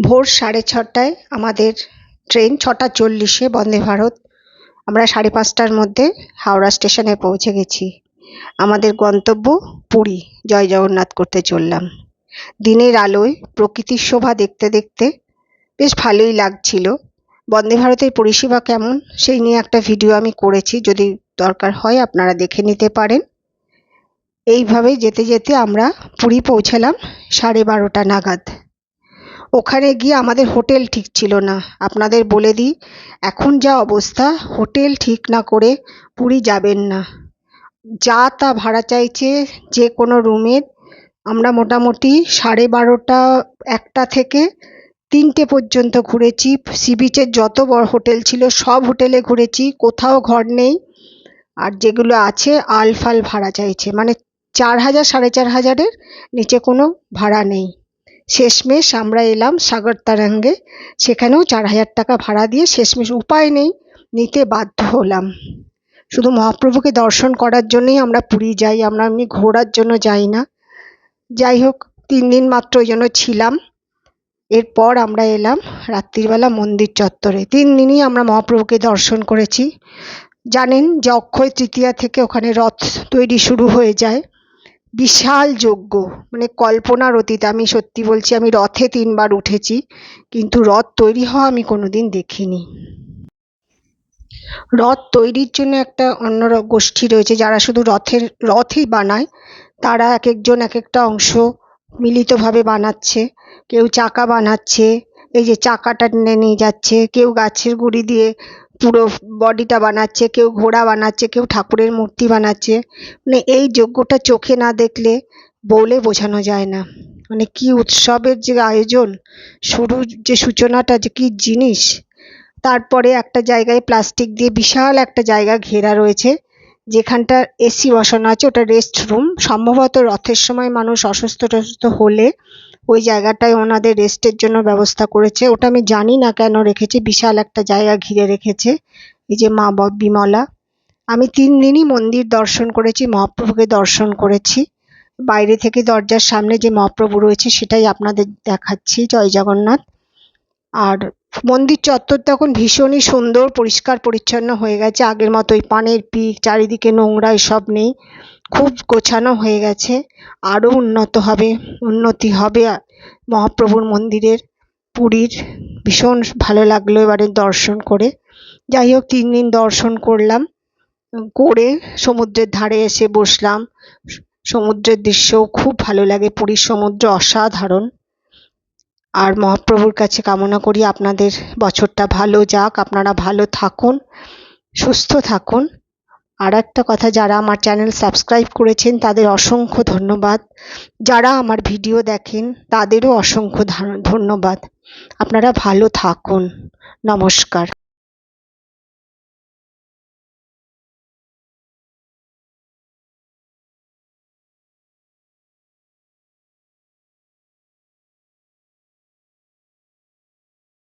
ভোর সাড়ে ছটায় আমাদের ট্রেন ছটা চল্লিশে বন্দে ভারত। আমরা সাড়ে পাঁচটার মধ্যে হাওড়া স্টেশনে পৌঁছে গেছি। আমাদের গন্তব্য পুরী, জয় জগন্নাথ করতে চললাম। দিনের আলোয় প্রকৃতির শোভা দেখতে দেখতে বেশ ভালোই লাগছিল। বন্দে ভারতের পরিষেবা কেমন সেই নিয়ে একটা ভিডিও আমি করেছি, যদি দরকার হয় আপনারা দেখে নিতে পারেন। এইভাবে যেতে যেতে আমরা পুরী পৌঁছালাম সাড়ে বারোটা নাগাদ। ওখানে গিয়ে আমাদের হোটেল ঠিক ছিল না। আপনাদের বলে দিই, এখন যা অবস্থা, হোটেল ঠিক না করে পুরী যাবেন না। যা তা ভাড়া চাইছে যে কোনো রুমের, আমরা মোটামুটি সাড়ে বারোটা, একটা থেকে তিনটে পর্যন্ত ঘুরেছি। সি বিচের যত বড় হোটেল ছিল, সব হোটেলে ঘুরেছি, কোথাও ঘর নেই। আর যেগুলো আছে, আলফাল ভাড়া চাইছে। মানে চার হাজার, সাড়ে চার হাজারের নিচে কোনো ভাড়া নেই। শেষমেশ আমরা এলাম সাগর তারাঙ্গে সেখানেও চার হাজার টাকা ভাড়া দিয়ে শেষমেশ উপায় নেই, নিতে বাধ্য হলাম। শুধু মহাপ্রভুকে দর্শন করার জন্যই আমরা পুরী যাই, আমরা এমনি ঘোরার জন্য যাই না। যাই হোক, তিন দিন মাত্র ওই জন্য ছিলাম। এরপর আমরা এলাম রাত্রিবেলা মন্দির চত্বরে। তিন দিনই আমরা মহাপ্রভুকে দর্শন করেছি। জানেন যে অক্ষয় তৃতীয়া থেকে ওখানে রথ তৈরি শুরু হয়ে যায়। বিশাল যজ্ঞ মানে কল্পনার অতীত। আমি সত্যি বলছি, আমি রথে তিনবার উঠেছি, কিন্তু রথ তৈরি হওয়া আমি কোনোদিন দেখিনি। রথ তৈরির জন্য একটা অন্য গোষ্ঠী রয়েছে, যারা শুধু রথের, রথই বানায়। তারা এক একজন এক একটা অংশ মিলিতভাবে বানাচ্ছে। কেউ চাকা বানাচ্ছে, এই যে চাকাটা টেনে নিয়ে যাচ্ছে, কেউ গাছের গুঁড়ি দিয়ে পুরো বডিটা বানাচ্ছে, কেউ ঘোড়া বানাচ্ছে, কেউ ঠাকুরের মূর্তি বানাচ্ছে। মানে এই যজ্ঞটা চোখে না দেখলে বলে বোঝানো যায় না। মানে কি উৎসবের যে আয়োজন শুরুর যে সূচনাটা, যে কি জিনিস, তারপরে একটা জায়গায় প্লাস্টিক দিয়ে বিশাল একটা জায়গা ঘেরা রয়েছে। যেখানটা এসি বসানো আছে, ওটা রেস্ট রুম সম্ভবত রথের সময় মানুষ অসুস্থ টসুস্থ হলে ওই জায়গাটায় ওনাদের রেস্টের জন্য ব্যবস্থা করেছে। ওটা আমি জানি না কেন রেখেছে, বিশাল একটা জায়গা ঘিরে রেখেছে। এই যে মা বিমলা। আমি তিন দিনই মন্দির দর্শন করেছি, মহাপ্রভুকে দর্শন করেছি। বাইরে থেকে দরজার সামনে যে মহাপ্রভু রয়েছে, সেটাই আপনাদের দেখাচ্ছি। জয় জগন্নাথ। আর মন্দির চত্বরটা এখন ভীষণই সুন্দর, পরিষ্কার, পরিচ্ছন্ন হয়ে গেছে। আগের মতোই পানের পিক, চারিদিকে নোংরা এসব নেই। খুব গোছানো হয়ে গেছে। আরও উন্নত হবে, উন্নতি হবে মহাপ্রভুর মন্দিরের পুরীর। ভীষণ ভালো লাগল এবারে দর্শন করে। যাই হোক, তিন দিন দর্শন করলাম। করে সমুদ্রের ধারে এসে বসলাম। সমুদ্রের দৃশ্যও খুব ভালো লাগে। পুরীর সমুদ্র অসাধারণ। আর মহাপ্রভুর কাছে কামনা করি আপনাদের বছরটা ভালো যাক, আপনারা ভালো থাকুন, সুস্থ থাকুন। আর একটা কথা, যারা আমার চ্যানেল সাবস্ক্রাইব করেছেন, তাদের অসংখ্য ধন্যবাদ। যারা আমার ভিডিও দেখেন, তাদেরও অসংখ্য ধন্যবাদ। আপনারা ভালো থাকুন। নমস্কার।